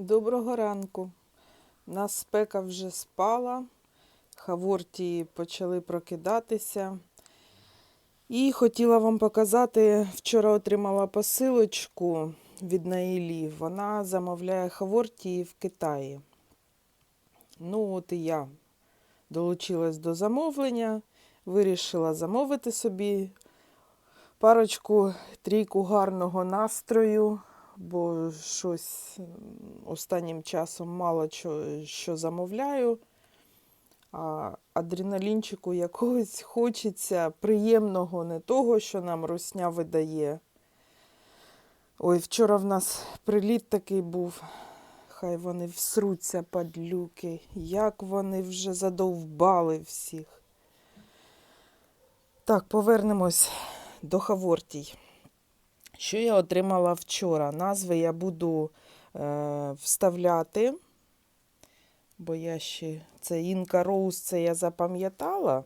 Доброго ранку. Нас спека вже спала, хаворті почали прокидатися. І хотіла вам показати, вчора отримала посилочку від Наїлі. Вона замовляє хаворті в Китаї. Ну, от і я долучилась до замовлення, вирішила замовити собі парочку, трійку гарного настрою бо щось останнім часом мало що, що замовляю. А адреналінчику якогось хочеться приємного, не того, що нам русня видає. Ой, вчора в нас приліт такий був. Хай вони всруться падлюки, як вони вже задовбали всіх. Так, повернемось до Хавортій. Що я отримала вчора? Назви я буду е, вставляти, бо я ще це Інка Роуз, це я запам'ятала.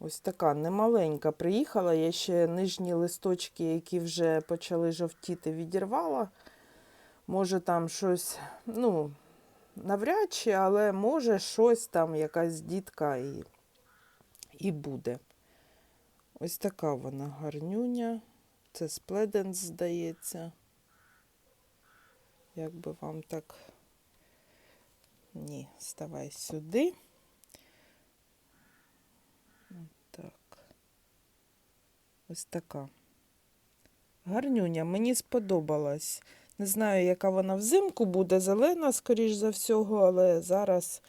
Ось така немаленька приїхала. Я ще нижні листочки, які вже почали жовтіти, відірвала. Може, там щось, ну, навряд чи, але може щось там, якась дітка і, і буде. Ось така вона гарнюня. Це спледенс, здається. Як би вам так. Ні, ставай сюди. Так. Ось така. Гарнюня, мені сподобалась. Не знаю, яка вона взимку буде, зелена, скоріш за всього, але зараз,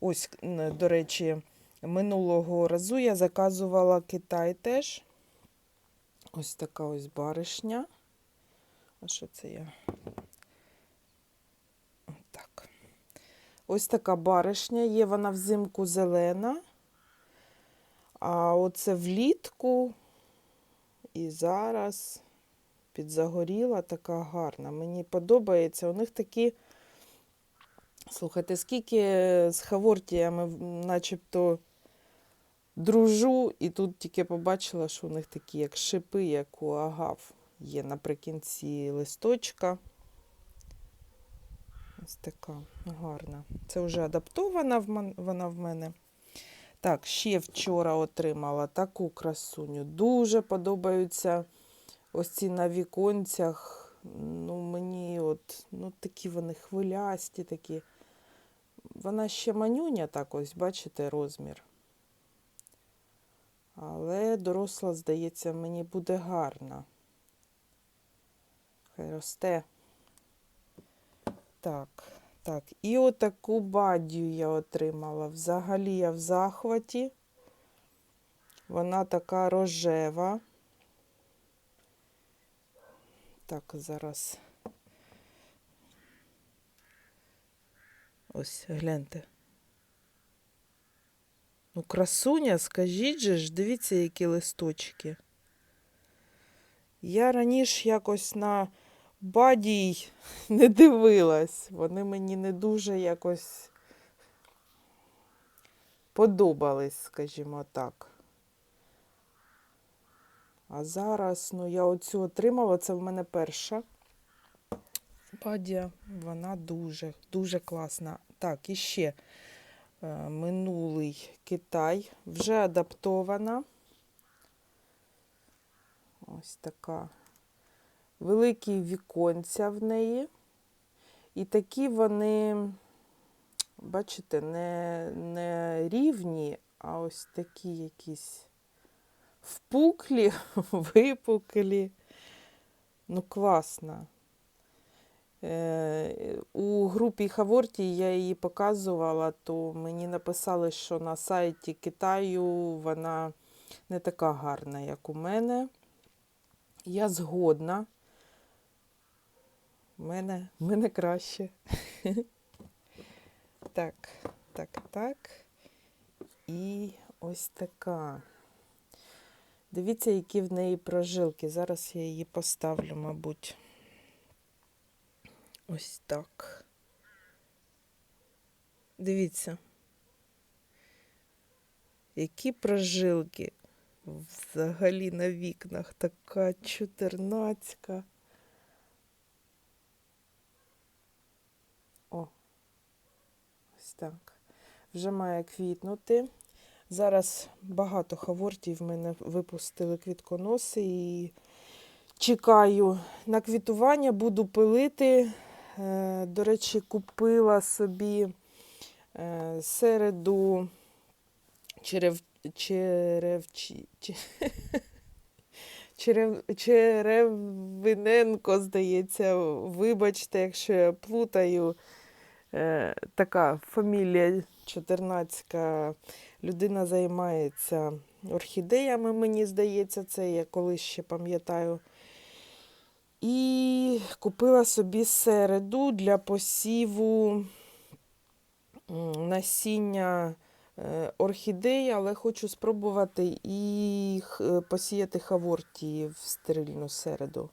ось, до речі, минулого разу я заказувала Китай теж. Ось така ось баришня. А що це я? Так. Ось така баришня. Є вона взимку зелена. А оце влітку і зараз підзагоріла така гарна. Мені подобається. У них такі. Слухайте, скільки з хавортіями начебто дружу, і тут тільки побачила, що у них такі як шипи, як у агав є наприкінці листочка. Ось така гарна. Це вже адаптована вона в мене. Так, ще вчора отримала таку красуню. Дуже подобаються ось ці на віконцях. Ну, мені от, ну, такі вони хвилясті, такі. Вона ще манюня, так ось, бачите, розмір. Але доросла, здається, мені буде гарна. Хай росте. Так, так. І отаку бадію я отримала. Взагалі я в захваті. Вона така рожева. Так, зараз. Ось, гляньте. Ну, красуня, скажіть же ж, дивіться, які листочки. Я раніше якось на бадій не дивилась. Вони мені не дуже якось подобались, скажімо так. А зараз, ну, я оцю отримала, це в мене перша. Бадія, вона дуже, дуже класна. Так, і ще е, минулий Китай, вже адаптована. Ось така. Великі віконця в неї. І такі вони, бачите, не, не рівні, а ось такі якісь впуклі, випуклі. Ну, класна. Е, У групі Хаворті я її показувала, то мені написали, що на сайті Китаю вона не така гарна, як у мене. Я згодна. У мене, мене краще. Так, так, так. І ось така. Дивіться, які в неї прожилки. Зараз я її поставлю, мабуть. Ось так. Дивіться. Які прожилки взагалі на вікнах. Така чотирнацька. О, ось так. Вже має квітнути. Зараз багато хавортів в мене випустили квітконоси і чекаю на квітування, буду пилити. Е, До речі, купила собі е, середу черев, черевчі, черев, Черевиненко, здається. Вибачте, якщо я плутаю. Е, така фамілія 14 людина займається орхідеями, мені здається, це я колись ще пам'ятаю. І купила собі середу для посіву насіння е, орхідей, але хочу спробувати і посіяти хавортії в стерильну середу.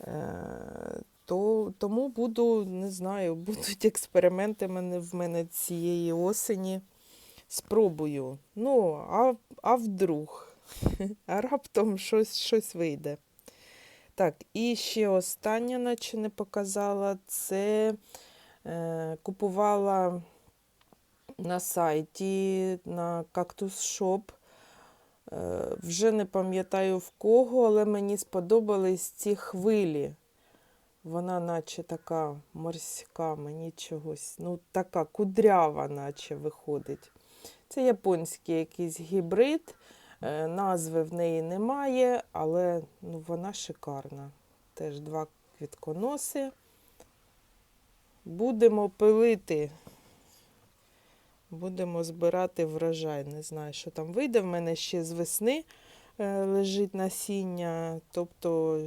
Е, То, тому буду, не знаю, будуть експерименти в мене цієї осені. Спробую. Ну, а, а вдруг? А раптом щось, щось вийде. Так, і ще останнє, наче не показала, це е, купувала на сайті на Cactus Shop. Е, вже не пам'ятаю в кого, але мені сподобались ці хвилі. Вона наче така морська, мені чогось, ну така кудрява, наче виходить. Це японський якийсь гібрид, назви в неї немає, але ну, вона шикарна. Теж два квітконоси. Будемо пилити. Будемо збирати врожай. Не знаю, що там вийде. В мене ще з весни е, лежить насіння, тобто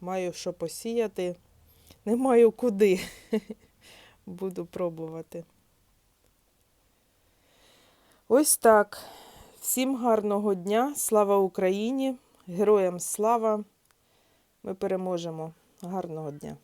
маю що посіяти. Не маю куди. Буду пробувати. Ось так. Всім гарного дня. Слава Україні! Героям слава! Ми переможемо. Гарного дня!